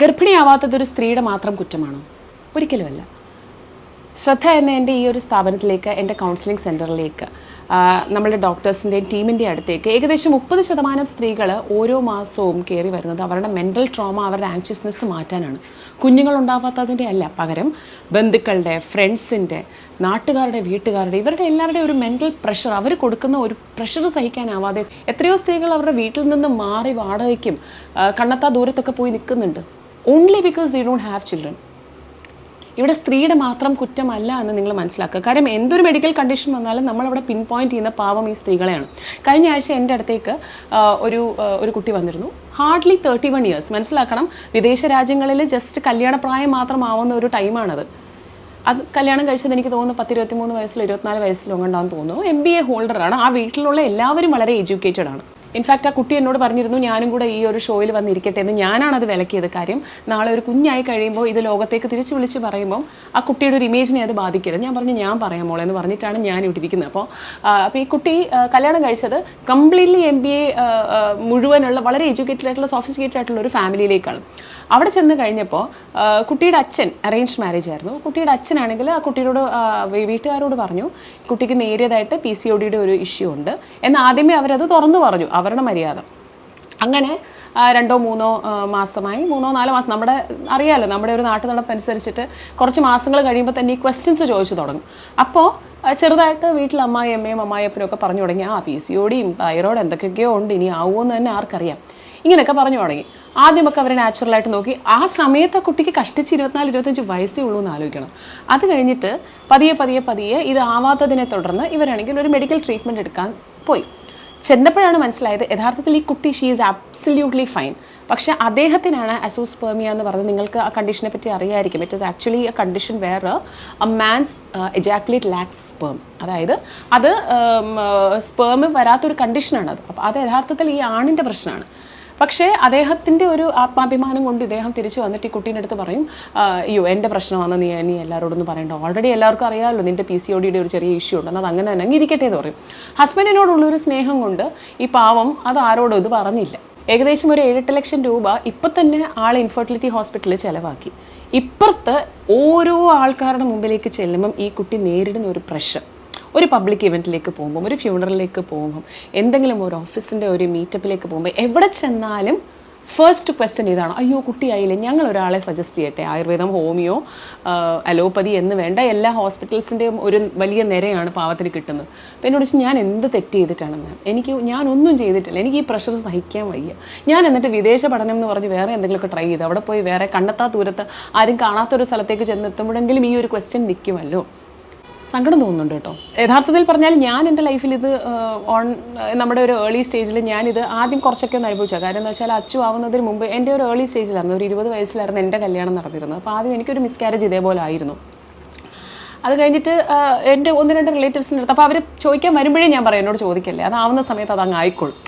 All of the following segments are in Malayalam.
ഗർഭിണിയാവാത്തത് ഒരു സ്ത്രീയുടെ മാത്രം കുറ്റമാണോ? ഒരിക്കലുമല്ല ശ്രദ്ധ എന്ന എന്റെ ഈ ഒരു സ്ഥാപനത്തിലേക്ക് എന്റെ കൗൺസിലിംഗ് സെന്ററിലേക്ക് നമ്മുടെ ഡോക്ടേഴ്സിന്റെയും ടീമിന്റെ അടുത്തേക്ക് ഏകദേശം മുപ്പത് ശതമാനം സ്ത്രീകൾ ഓരോ മാസവും കയറി വരുന്നത് അവരുടെ മെന്റൽ ട്രോമ അവരുടെ ആൻഷ്യസ്നെസ് മാറ്റാനാണ്. കുഞ്ഞുങ്ങൾ ഉണ്ടാവാത്തതിന്റെ അല്ല. പകരം ബന്ധുക്കളുടെ ഫ്രണ്ട്സിന്റെ നാട്ടുകാരുടെ വീട്ടുകാരുടെ ഇവരുടെ എല്ലാവരുടെയും ഒരു മെന്റൽ പ്രഷർ അവർ കൊടുക്കുന്ന ഒരു പ്രഷർ സഹിക്കാനാവാതെ എത്രയോ സ്ത്രീകൾ അവരുടെ വീട്ടിൽ നിന്ന് മാറി വാടകയ്ക്കും കണ്ണത്താ ദൂരത്തൊക്കെ പോയി നിൽക്കുന്നുണ്ട്. Only because they don't have children ഇവിടെ സ്ത്രീയുടെ മാത്രം കുറ്റമല്ല എന്ന് നിങ്ങൾ മനസ്സിലാക്കുക. കാരണം എന്തൊരു മെഡിക്കൽ കണ്ടീഷൻ വന്നാലും നമ്മളവിടെ പിൻ പോയിന്റ് ചെയ്യുന്ന പാവം ഈ സ്ത്രീകളെയാണ്. കഴിഞ്ഞ ആഴ്ച എന്റെ അടുത്തേക്ക് ഒരു ഒരു കുട്ടി വന്നിരുന്നു. ഹാർഡ്ലി തേർട്ടി വൺ ഇയേഴ്സ് മനസ്സിലാക്കണം വിദേശ രാജ്യങ്ങളിൽ ജസ്റ്റ് കല്യാണപ്രായം മാത്രമാവുന്ന ഒരു ടൈമാണത് അത് കല്യാണം കഴിച്ചത് എനിക്ക് തോന്നുന്നു പത്ത് ഇരുപത്തി മൂന്ന് വയസ്സിലോ ഇരുപത്തിനാല് വയസ്സിലോ ഉണ്ടാകും തോന്നുന്നു. എം ബി എ ഹോൾഡറാണ് ആ വീട്ടിലുള്ള എല്ലാവരും വളരെ എഡ്യൂക്കേറ്റഡ് ആണ്. ഇൻഫാക്റ്റ് ആ കുട്ടി എന്നോട് പറഞ്ഞിരുന്നു ഞാനും കൂടെ ഈ ഒരു ഷോയിൽ വന്നിരിക്കട്ടെ എന്ന്. ഞാനാണ് അത് വിലക്കിയത് കാര്യം. നാളെ ഒരു കുഞ്ഞായി കഴിയുമ്പോൾ ഇത് ലോകത്തേക്ക് തിരിച്ചു വിളിച്ച് പറയുമ്പോൾ ആ കുട്ടിയുടെ ഒരു ഇമേജിനെ അത് ബാധിക്കരുത്. ഞാൻ പറഞ്ഞു ഞാൻ പറയാം എന്ന് പറഞ്ഞിട്ടാണ് ഞാൻ ഇവിടെ ഇരിക്കുന്നത്. അപ്പോൾ അപ്പോൾ ഈ കുട്ടി കല്യാണം കഴിച്ചത് കംപ്ലീറ്റ്ലി എം ബി എ മുഴുവനുള്ള വളരെ എഡ്യൂക്കേറ്റഡ് ആയിട്ടുള്ള സോഫിസ്റ്റിക്കേറ്റഡ് ആയിട്ടുള്ള ഒരു ഫാമിലിയിലേക്കാണ് അവിടെ ചെന്ന് കഴിഞ്ഞപ്പോൾ കുട്ടിയുടെ അച്ഛൻ അറേഞ്ച് മാരേജ് ആയിരുന്നു. കുട്ടിയുടെ അച്ഛനാണെങ്കിൽ ആ കുട്ടിയോട് വീട്ടുകാരോട് പറഞ്ഞു കുട്ടിക്ക് നേരിയതായിട്ട് പി സി ഒ ഡിയുടെ ഒരു ഇഷ്യൂ ഉണ്ട് എന്ന് ആദ്യമേ അവരത് തുറന്നു പറഞ്ഞു. അവരുടെ മര്യാദ. അങ്ങനെ രണ്ടോ മൂന്നോ മാസമായി. മൂന്നോ നാലോ മാസം. നമ്മുടെ അറിയാമല്ലോ നമ്മുടെ ഒരു നാട്ടു നടപ്പ് അനുസരിച്ചിട്ട് കുറച്ച് മാസങ്ങൾ കഴിയുമ്പോൾ തന്നെ ഈ ക്വസ്റ്റ്യൻസ് ചോദിച്ചു തുടങ്ങും. അപ്പോൾ ചെറുതായിട്ട് വീട്ടിൽ അമ്മായി അമ്മയും അമ്മായിയപ്പനും ഒക്കെ പറഞ്ഞു തുടങ്ങി. ആ പി സി ഒടിയും തൈറോയ്ഡ് എന്തൊക്കെയൊക്കെയോ ഉണ്ട്. ഇനി ആവുമെന്ന് തന്നെ ആർക്കറിയാം. ഇങ്ങനെയൊക്കെ പറഞ്ഞു തുടങ്ങി. ആദ്യമൊക്കെ അവർ നാച്ചുറലായിട്ട് നോക്കി. ആ സമയത്ത് ആ കുട്ടിക്ക് കഷ്ടിച്ച് ഇരുപത്തിനാല് ഇരുപത്തഞ്ച് വയസ്സേ ഉള്ളൂ എന്ന് ആലോചിക്കണം. അത് കഴിഞ്ഞിട്ട് പതിയെ പതിയെ പതിയെ ഇത് ആവാത്തതിനെ തുടർന്ന് ഇവരാണെങ്കിൽ ഒരു മെഡിക്കൽ ട്രീറ്റ്മെന്റ് എടുക്കാൻ പോയി. ചെന്നപ്പോഴാണ് മനസ്സിലായത്. യഥാർത്ഥത്തിൽ ഈ കുട്ടി ഷീ ഈസ് ആബ്സല്യൂട്ട്ലി ഫൈൻ പക്ഷെ അദ്ദേഹത്തിനാണ് അസോസ്പേമിയ എന്ന് പറഞ്ഞത്. നിങ്ങൾക്ക് ആ കണ്ടീഷനെ പറ്റി അറിയായിരിക്കും. It is actually a condition where a man's ejaculate lacks sperm അതായത് അത് സ്പേം വരാത്തൊരു കണ്ടീഷനാണ് അത് അപ്പോൾ അത് യഥാർത്ഥത്തിൽ ഈ ആണിന്റെ പ്രശ്നമാണ്. പക്ഷേ അദ്ദേഹത്തിന്റെ ഒരു ആത്മാഭിമാനം കൊണ്ട് ഇദ്ദേഹം തിരിച്ചു വന്നിട്ട് ഈ കുട്ടീന്റെ അടുത്ത് പറയും "ആ, അയ്യോ എന്റെ പ്രശ്നമാണ് നീ നീ എല്ലാവരോടൊന്നും പറയണ്ട. ഓൾറെഡി എല്ലാവർക്കും അറിയാമല്ലോ നിന്റെ പി സി ഒ ഡിയുടെ ഒരു ചെറിയ ഇഷ്യൂ ഉണ്ടെന്ന് അത് അങ്ങനെ തന്നെ ഇരിക്കട്ടെ എന്ന് പറയും. ഹസ്ബൻഡിനോടുള്ളൊരു സ്നേഹം കൊണ്ട് ഈ പാവം അത് ആരോടും ഇത് പറഞ്ഞില്ല. ഏകദേശം ഒരു ഏഴെട്ട് ലക്ഷം രൂപ ഇപ്പം തന്നെ ആൾ ഇൻഫെർട്ടിലിറ്റി ഹോസ്പിറ്റലിൽ ചിലവാക്കി. ഇപ്പുറത്ത് ഓരോ ആൾക്കാരുടെ മുമ്പിലേക്ക് ചെല്ലുമ്പം ഈ കുട്ടി നേരിടുന്ന ഒരു പ്രഷർ ഒരു പബ്ലിക് ഇവന്റിലേക്ക് പോകുമ്പം ഒരു ഫ്യൂണറലിലേക്ക് പോകുമ്പം എന്തെങ്കിലും ഒരു ഓഫീസിന്റെ ഒരു മീറ്റപ്പിലേക്ക് പോകുമ്പോൾ എവിടെ ചെന്നാലും ഫസ്റ്റ് ക്വസ്റ്റ്യൻ ഇതാണ് അയ്യോ കുട്ടിയായില്ലേ ഞങ്ങൾ ഒരാളെ സജസ്റ്റ് ചെയ്യട്ടെ ആയുർവേദം ഹോമിയോ അലോപ്പതി എന്ന് വേണ്ട എല്ലാ ഹോസ്പിറ്റൽസിന്റെയും ഒരു വലിയ നിരയാണ് പാവത്തിന് കിട്ടുന്നത്. അപ്പോൾ എന്നോട് വെച്ചാൽ ഞാൻ എന്ത് തെറ്റ് ചെയ്തിട്ടാണ് മാം? എനിക്ക് ഞാനൊന്നും ചെയ്തിട്ടില്ല എനിക്ക് ഈ പ്രഷർ സഹിക്കാൻ വയ്യ. ഞാൻ എന്നിട്ട് വിദേശ പഠനം എന്ന് പറഞ്ഞ് വേറെ എന്തെങ്കിലുമൊക്കെ ട്രൈ ചെയ്ത് അവിടെ പോയി വേറെ കണ്ടെത്താ ദൂരത്ത് ആരും കാണാത്തൊരു സ്ഥലത്തേക്ക് ചെന്നെത്തുമ്പോഴെങ്കിലും ഈ ഒരു ക്വസ്റ്റ്യൻ നിൽക്കുമല്ലോ. സങ്കടം തോന്നുന്നുണ്ട് കേട്ടോ. യഥാർത്ഥത്തിൽ പറഞ്ഞാൽ ഞാൻ എന്റെ ലൈഫിൽ ഇത് ഓൺ നമ്മുടെ ഒരു ഏർലി സ്റ്റേജിൽ ഞാനിത് ആദ്യം കുറച്ചൊക്കെ ഒന്ന് അനുഭവിച്ചു കാര്യം എന്ന് വെച്ചാൽ അച്ചു ആവുന്നതിന് മുമ്പ് എന്റെ ഒരു ഏർലി സ്റ്റേജിലായിരുന്നു ഒരു ഇരുപത് വയസ്സിലായിരുന്നു എന്റെ കല്യാണം നടന്നിരുന്നത്. അപ്പോൾ ആദ്യം എനിക്കൊരു മിസ്കാരേജ് ഇതേപോലെ ആയിരുന്നു. അത് കഴിഞ്ഞിട്ട് എന്റെ ഒന്ന് രണ്ട് റിലേറ്റീവ്സിന്റെ അടുത്ത് അപ്പോൾ അവർ ചോദിക്കാൻ വരുമ്പോഴേ ഞാൻ പറയും എന്നോട് ചോദിക്കല്ലേ? അതാവുന്ന സമയത്ത് അത് അങ്ങ് ആയിക്കോളും.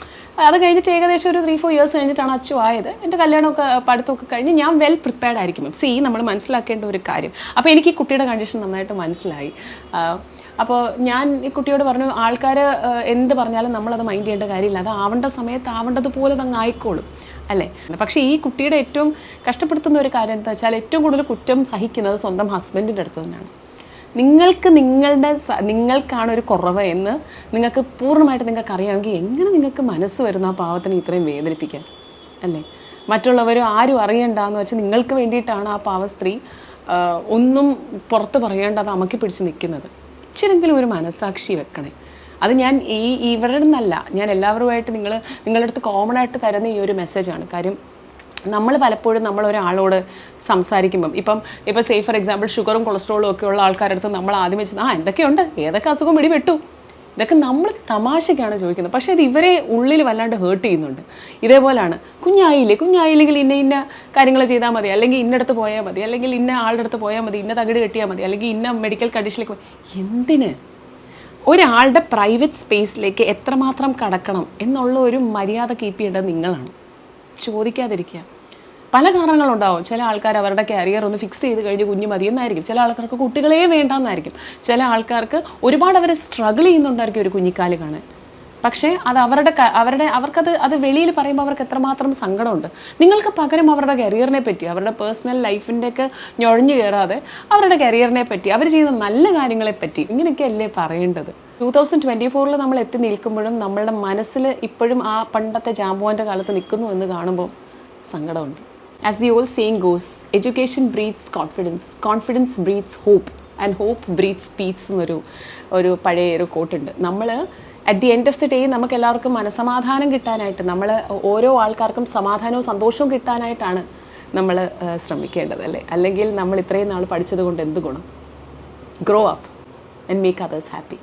അത് കഴിഞ്ഞിട്ട് ഏകദേശം ഒരു ത്രീ ഫോർ ഇയേഴ്സ് കഴിഞ്ഞിട്ടാണ് അച്ചു ആയത്. എന്റെ കല്യാണമൊക്കെ പഠിത്തമൊക്കെ കഴിഞ്ഞ് ഞാൻ വെൽ പ്രിപ്പയർഡ് ആയിരിക്കും. സി നമ്മൾ മനസ്സിലാക്കേണ്ട ഒരു കാര്യം. അപ്പോൾ എനിക്ക് ഈ കുട്ടിയുടെ കണ്ടീഷൻ നന്നായിട്ട് മനസ്സിലായി. അപ്പോൾ ഞാൻ ഈ കുട്ടിയോട് പറഞ്ഞു ആൾക്കാർ എന്ത് പറഞ്ഞാലും നമ്മളത് മൈൻഡ് ചെയ്യേണ്ട കാര്യമില്ല. അത് ആവേണ്ട സമയത്ത് ആവേണ്ടതുപോലെ തന്നെ ആയിക്കോളും. അല്ലേ? പക്ഷേ ഈ കുട്ടിയുടെ ഏറ്റവും കഷ്ടപ്പെടുത്തുന്ന ഒരു കാര്യം എന്താ വെച്ചാൽ ഏറ്റവും കൂടുതൽ കുറ്റം സഹിക്കുന്നത് സ്വന്തം ഹസ്ബൻഡിന്റെ അടുത്ത് തന്നെയാണ്. നിങ്ങൾക്ക് നിങ്ങളുടെ നിങ്ങൾക്കാണ് ഒരു കുറവ് എന്ന് നിങ്ങൾക്ക് പൂർണമായിട്ട് നിങ്ങൾക്ക് അറിയാമെങ്കിൽ എങ്ങനെ നിങ്ങൾക്ക് മനസ്സ് വരുന്ന ആ പാവത്തിനെ ഇത്രയും വേദനിപ്പിക്കാൻ? അല്ലേ? മറ്റുള്ളവരും ആരും അറിയണ്ടെന്ന് വെച്ചാൽ നിങ്ങൾക്ക് വേണ്ടിയിട്ടാണ് ആ പാവ സ്ത്രീ ഒന്നും പുറത്ത് പറയേണ്ട അത് അമക്കി പിടിച്ച് നിൽക്കുന്നത്. ഇച്ചിരെങ്കിലും ഒരു മനസാക്ഷി വെക്കണേ. അത് ഞാൻ ഈ ഇവരുടെ നിന്നല്ല. ഞാൻ എല്ലാവരുമായിട്ട് നിങ്ങൾ നിങ്ങളുടെ അടുത്ത് കോമൺ ആയിട്ട് തരുന്ന ഈ ഒരു മെസ്സേജാണ് കാര്യം നമ്മൾ പലപ്പോഴും നമ്മൾ ഒരാളോട് സംസാരിക്കുമ്പം ഇപ്പം ഇപ്പം സേ ഫോർ എക്സാമ്പിൾ ഷുഗറും കൊളസ്ട്രോളും ഒക്കെ ഉള്ള ആൾക്കാരുടെ അടുത്ത് നമ്മൾ ആദ്യം വെച്ച് ആ എന്തൊക്കെയുണ്ട്? ഏതൊക്കെ അസുഖം പിടിപെട്ടു ഇതൊക്കെ നമ്മൾ തമാശയ്ക്കാണ് ചോദിക്കുന്നത്. പക്ഷേ ഇത് ഇവരെ ഉള്ളിൽ വല്ലാണ്ട് ഹേർട്ട് ചെയ്യുന്നുണ്ട്. ഇതേപോലെയാണ് കുഞ്ഞായില്ലേ കുഞ്ഞായില്ലെങ്കിൽ ഇന്ന ഇന്ന കാര്യങ്ങൾ ചെയ്താൽ മതി. അല്ലെങ്കിൽ ഇന്നടത്ത് പോയാൽ മതി. അല്ലെങ്കിൽ ഇന്ന ആളുടെ അടുത്ത് പോയാൽ മതി. ഇന്ന തകിട് കെട്ടിയാൽ മതി. അല്ലെങ്കിൽ ഇന്ന മെഡിക്കൽ കണ്ടീഷനിലേക്ക് പോയി എന്തിന്? ഒരാളുടെ പ്രൈവറ്റ് സ്പേസിലേക്ക് എത്രമാത്രം കടക്കണം എന്നുള്ള ഒരു മര്യാദ കീപ്പ് ചെയ്യേണ്ടത് നിങ്ങളാണ്. ചോദിക്കാതിരിക്കുക. പല കാരണങ്ങളുണ്ടാവും. ചില ആൾക്കാർ അവരുടെ കരിയർ ഒന്ന് ഫിക്സ് ചെയ്ത് കഴിഞ്ഞ് കുഞ്ഞ് മതിയെന്നായിരിക്കും. ചില ആൾക്കാർക്ക് കുട്ടികളെ വേണ്ടെന്നായിരിക്കും. ചില ആൾക്കാർക്ക് ഒരുപാട് അവരെ സ്ട്രഗിൾ ചെയ്യുന്നുണ്ടായിരിക്കും ഒരു കുഞ്ഞിക്കാൽ കാണാൻ. പക്ഷേ അത് അവരുടെ അവരുടെ അവർക്കത് അത് വെളിയിൽ പറയുമ്പോൾ അവർക്ക് എത്രമാത്രം സങ്കടമുണ്ട്. നിങ്ങൾക്ക് പകരം അവരുടെ കരിയറിനെ പറ്റി അവരുടെ പേഴ്സണൽ ലൈഫിന്റെയൊക്കെ ഞൊഴഞ്ഞു കയറാതെ അവരുടെ കരിയറിനെ പറ്റി അവർ ചെയ്യുന്ന നല്ല കാര്യങ്ങളെ പറ്റി ഇങ്ങനെയൊക്കെയല്ലേ പറയേണ്ടത്? ടൂ തൗസൻഡ് ട്വന്റി ഫോറിൽ നമ്മൾ എത്തി നിൽക്കുമ്പോഴും നമ്മളുടെ മനസ്സിൽ ഇപ്പോഴും ആ പണ്ടത്തെ ജാമ്പുവാന്റെ കാലത്ത് നിൽക്കുന്നു എന്ന് കാണുമ്പോൾ സങ്കടമുണ്ട്. As the old saying goes education breeds confidence confidence breeds hope and hope breeds peace എന്നൊരു ഒരു പഴയ ഒരു കോട്ടുണ്ട് നമ്മൾ at the end of the day നമുക്ക് എല്ലാവർക്കും മനസമാധാനം കിട്ടാനായിട്ട് നമ്മൾ ഓരോ ആൾക്കാർക്കും സമാധാനവും സന്തോഷവും കിട്ടാനായിട്ടാണ് നമ്മൾ ശ്രമിക്കേണ്ടത് അല്ലേ? അല്ലെങ്കിൽ നമ്മൾ ഇത്രയും നാൾ പഠിച്ചത് കൊണ്ട് എന്ത് ഗുണം? Grow up and make others happy